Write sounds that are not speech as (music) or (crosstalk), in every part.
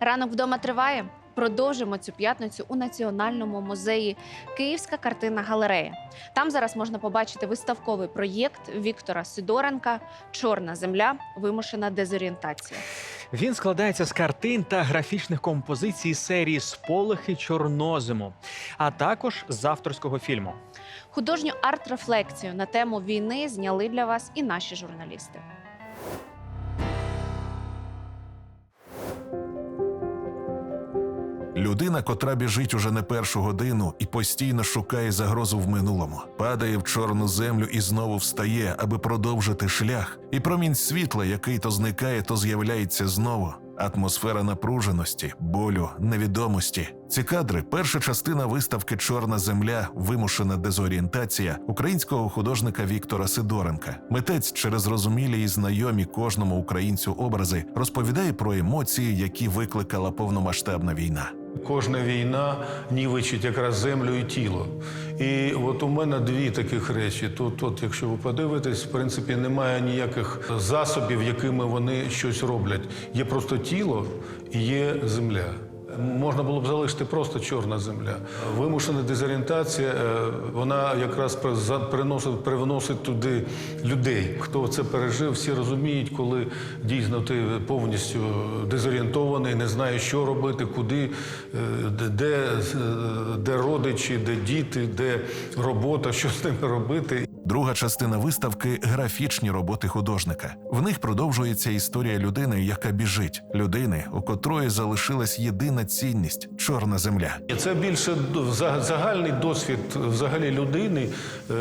Ранок вдома триває. Продовжимо цю п'ятницю у Національному музеї Київська картинна галерея. Там зараз можна побачити виставковий проєкт Віктора Сидоренка Чорна земля. Вимушена дезорієнтація. Він складається з картин та графічних композицій серії Сполохи Чорнозиму, а також з авторського фільму. Художню арт-рефлексію на тему війни зняли для вас і наші журналісти. Людина, котра біжить уже не першу годину і постійно шукає загрозу в минулому, падає в чорну землю і знову встає, аби продовжити шлях. І промінь світла, який то зникає, то з'являється знову. Атмосфера напруженості, болю, невідомості. Ці кадри перша частина виставки Чорна земля, вимушена дезорієнтація українського художника Віктора Сидоренка. Митець через зрозумілі і знайомі кожному українцю образи розповідає про емоції, які викликала повномасштабна війна. Кожна війна нівичить якраз землю і тіло. І от у мене дві таких речі. Тут, от, якщо ви подивитесь, в принципі, немає ніяких засобів, якими вони щось роблять. Є просто тіло і є земля. Можна було б залишити просто чорна земля. Вимушена дезорієнтація, е, вона якраз приносить, привносить туди людей. Хто це пережив, всі розуміють, коли дійсно ти повністю дезорієнтований, не знаєш, що робити, куди, е, де, е, де родичі, де діти, де робота, (laughs) що з ними робити. Друга частина виставки графічні роботи художника. В них продовжується історія людини, яка біжить, людини, у котрої залишилась єдина цінність чорна земля. Це більше загальний досвід взагалі людини, е,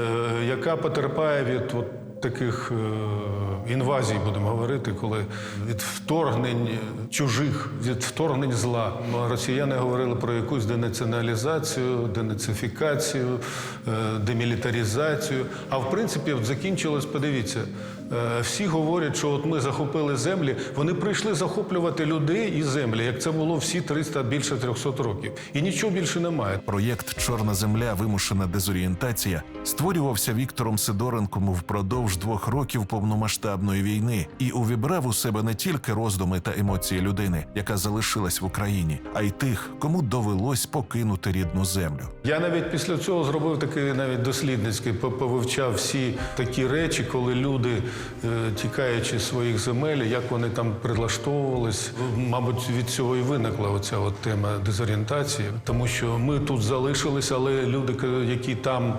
яка потерпає від таких е, інвазій, будемо говорити, коли від вторгнень чужих, від вторгнень зла. Росіяни говорили про якусь денаціоналізацію, денацифікацію, е, демілітарізацію. А в принципі, закінчилось, подивіться, е, всі говорять, що от ми захопили землі. Вони прийшли захоплювати людей і землі, як це було всі 300, більше 300 років. І нічого більше немає. Проєкт Чорна земля, вимушена дезорієнтація створювався Віктором Сидоренком впродовж двох років повномасштабної війни і увібрав у себе не тільки роздуми та емоції людини, яка залишилась в Україні, а й тих, кому довелось покинути рідну землю. Я навіть після цього зробив такий навіть дослідницький, по- повивчав всі такі речі, коли люди, е, тікаючи з своїх земель, як вони там прилаштовувались. Мабуть, від цього і виникла оця от тема дезорієнтації, тому що ми тут залишились, але люди, які там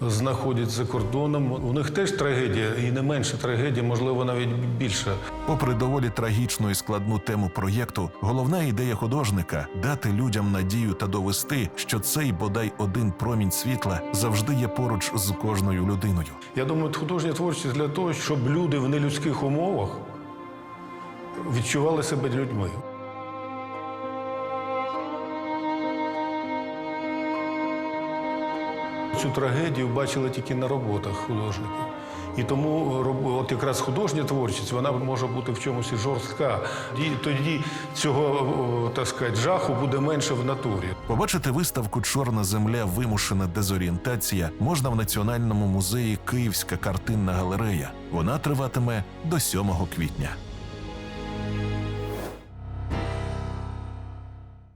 знаходяться за кордоном, у них теж трагедія, і не менше трагедія, можливо, навіть більша. Попри доволі трагічну і складну тему проєкту, головна ідея художника дати людям надію та довести, що цей бодай один промінь світла завжди є поруч з кожною людиною. Я думаю, художня творчість для того, щоб люди в нелюдських умовах відчували себе людьми. Цю трагедію бачили тільки на роботах художників. І тому от якраз художня творчість вона може бути в чомусь жорстка. Тоді цього так сказати, жаху буде менше в натурі. Побачити виставку Чорна земля вимушена дезорієнтація можна в Національному музеї Київська картинна галерея. Вона триватиме до 7 квітня.